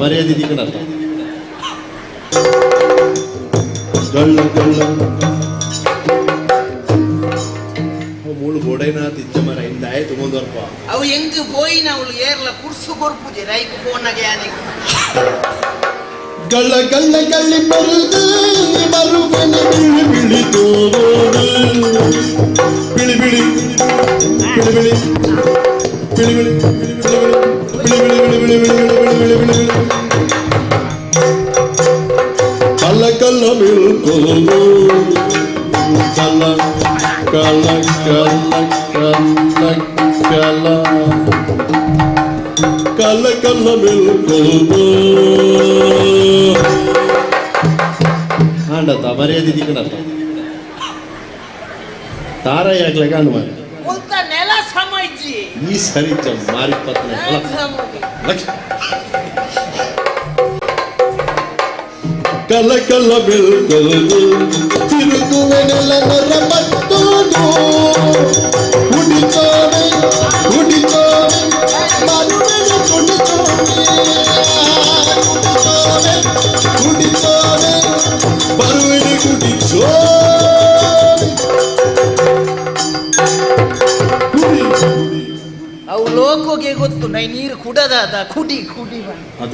ಮರ್ಯಾದೆ ದಿಕ್ಕಣ ಗಳ್ಳ ಗಳ್ಳ ಮೂಳು ಗೋಡೈನ ತಿಚ್ಚ ಮರ ಇಂದ ಆಯ್ತು ಮುಂದುವರ್ಪ ಅವು ಹೆಂಗ್ போய் ಅವಳು ಏರ್ಲ ಕುರ್ಸು ಕೊರ್ಪುಜೆ ರೈಕ್ ಫೋನಾಗೆ ಯಾನೆ ಗಳ್ಳ ಗಳ್ಳ ಗಳ್ಳಿ ಮರುದು ಮರುಗನ ಬಿಳಿ ಬಿಳಿ ತೋರೋದು ಬಿಳಿ ಬಿಳಿ ಬಿಳಿ ಬಿಳಿ ಬಿಳಿ ಬಿಳಿ ಬಿಳಿ ಬಿಳಿ விழு விழு விழு விழு விழு விழு கல கலமில் கொல்லோ கல கல கல கல கல கல கலமில் கொல்லோ ಸಮಜ್ಜಿ ಈ ಸರಿ ಮಾರಿ ಪತ್ನಿ ಕಲ ಕಲ ಬೆಳ್ಕೊಂಡು ತಿರುಗುವೆನೆಲ್ಲ ನರ ಮತ್ತೂನು ಹುಡಿತೋನೆ ಹುಡಿತೋನೆ ಮರುವೆನೆ ಕುಡಿತೋನೆ ಹುಡಿತೋನೆ ಹುಡಿತೋನೆ ಬರುವೆನೆ ಕುಡಿತೋನೆ ಲೋಕೋಗೆ ಗೊತ್ತು ನೈ ನೀರು ಕುಡದಾದ ಕುಡಿ ಕುಡಿ ಅದ.